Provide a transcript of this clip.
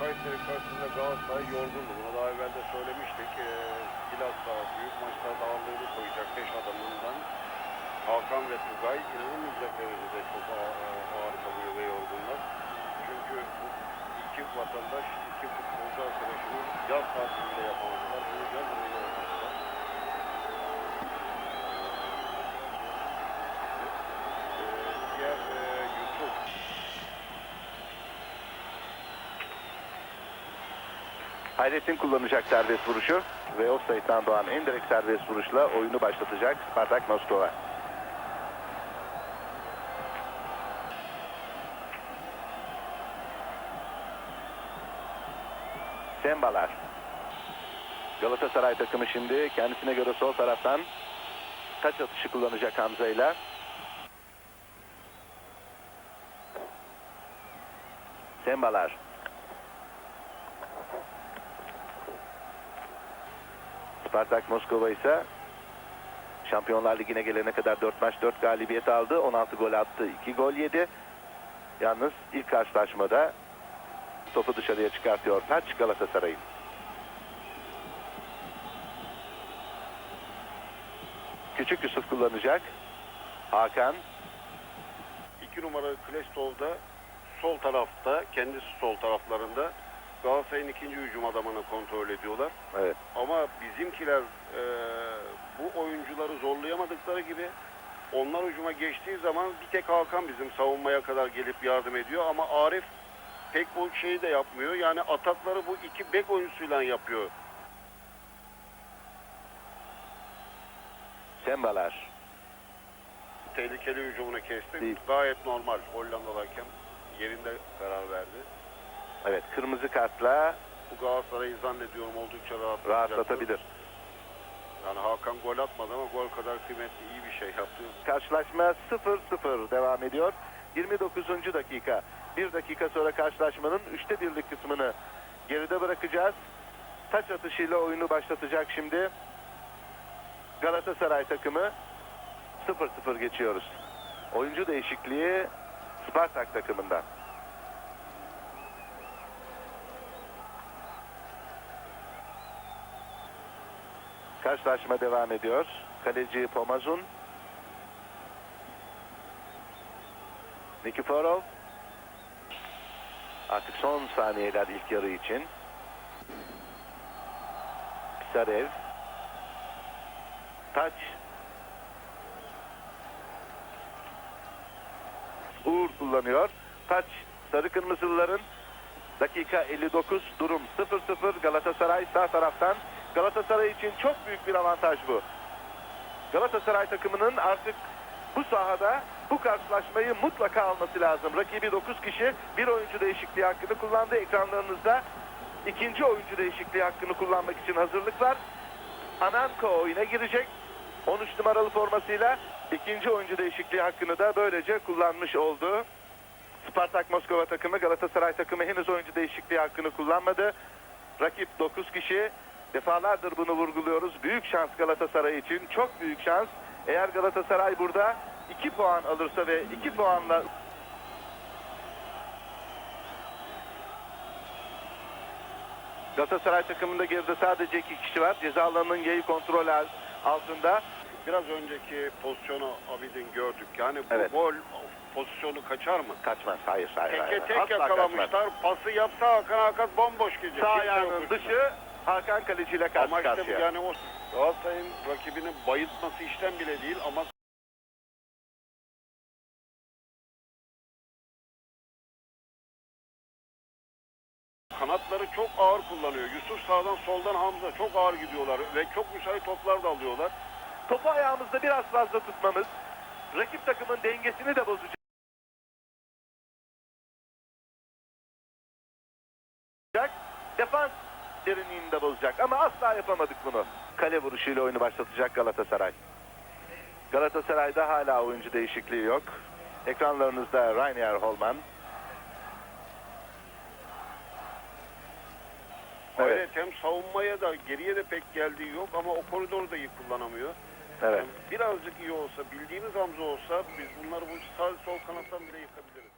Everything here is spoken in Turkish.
Kayseri karşısında Galatasaray yorgundu. Bunu daha evvel de söylemiştik. Ee, bilhassa büyük maçlarda ağırlığını koyacak 5 adamından Hakan ve Tugay inanılmayacak derecede çok ağır, kalıyor ve yorgunlar. Çünkü iki vatandaş, iki futbolcu arkadaşımız yaz tatilinde yapamadılar. Bunu yaz ayında yapamadılar. Ee, diğer e, Yusuf Hayrettin kullanacak serbest vuruşu ve offside'dan doğan en direkt serbest vuruşla oyunu başlatacak Spartak Moskova. Sembalar. Galatasaray takımı şimdi kendisine göre sol taraftan taç atışı kullanacak Hamza ile. Sembalar. Spartak Moskova ise Şampiyonlar Ligi'ne gelene kadar 4 maç 4 galibiyet aldı. 16 gol attı. 2 gol yedi. Yalnız ilk karşılaşmada topu dışarıya çıkartıyor. Taç Galatasaray'ın. Küçük Yusuf kullanacak. Hakan. 2 numara Klestov'da sol tarafta, kendisi sol taraflarında Galatasaray'ın ikinci hücum adamını kontrol ediyorlar. Evet. Bizimkiler e, bu oyuncuları zorlayamadıkları gibi onlar hücuma geçtiği zaman bir tek Hakan bizim savunmaya kadar gelip yardım ediyor ama Arif pek bu şeyi de yapmıyor. Yani atakları bu iki bek oyuncusuyla yapıyor. Sembalar. Tehlikeli hücumunu kesti. Değil. Gayet normal. Hollandalı hakem yerinde karar verdi. Evet kırmızı kartla Bu Galatasaray'ı zannediyorum oldukça rahatlatabilir. Yani Hakan gol atmadı ama gol kadar kıymetli iyi bir şey yaptı. Karşılaşma 0-0 devam ediyor. 29. dakika. Bir dakika sonra karşılaşmanın üçte birlik kısmını geride bırakacağız. Taç atışıyla oyunu başlatacak şimdi. Galatasaray takımı 0-0 geçiyoruz. Oyuncu değişikliği Spartak takımından. Karşılaşma devam ediyor. Kaleci Pomazun. Nikiforov. Artık son saniyeler ilk yarı için. Pisarev. Taç. Uğur kullanıyor. Taç sarı kırmızılıların dakika 59 durum 0-0 Galatasaray sağ taraftan. Galatasaray için çok büyük bir avantaj bu. Galatasaray takımının artık bu sahada bu karşılaşmayı mutlaka alması lazım. Rakibi 9 kişi bir oyuncu değişikliği hakkını kullandı. Ekranlarınızda ikinci oyuncu değişikliği hakkını kullanmak için hazırlıklar. Ananko oyuna girecek. 13 numaralı formasıyla ikinci oyuncu değişikliği hakkını da böylece kullanmış oldu. Spartak Moskova takımı Galatasaray takımı henüz oyuncu değişikliği hakkını kullanmadı. Rakip 9 kişi. Defalardır bunu vurguluyoruz. Büyük şans Galatasaray için. Çok büyük şans. Eğer Galatasaray burada 2 puan alırsa ve 2 puanla Galatasaray takımında geride sadece 2 kişi var. Ceza alanının yayı kontrol al- altında. Biraz önceki pozisyonu Abidin gördük. Yani bu Evet. gol pozisyonu kaçar mı? Kaçmaz. Hayır, hayır, hayır. Tek Asla kaçmaz. yakalamışlar. Pası yapsa Hakan Hakan bomboş gidecek. Sağ ayağının dışı Hakan Kaleci ile karşı Ama işte karşıya. yani o Galatasaray'ın rakibini bayıltması işten bile değil ama kanatları çok ağır kullanıyor. Yusuf sağdan soldan Hamza çok ağır gidiyorlar ve çok müsait toplar da alıyorlar. Topu ayağımızda biraz fazla tutmamız rakip takımın dengesini de bozacak. Defans derinliğini de bozacak ama asla yapamadık bunu. Kale vuruşuyla oyunu başlatacak Galatasaray. Galatasaray'da hala oyuncu değişikliği yok. Ekranlarınızda Rainier Holman. Evet, Evet. hem savunmaya da geriye de pek geldiği yok ama o koridoru da iyi kullanamıyor. evet. Yani birazcık iyi olsa, bildiğimiz Hamza olsa biz bunları bu sağ sol kanattan bile yıkabiliriz.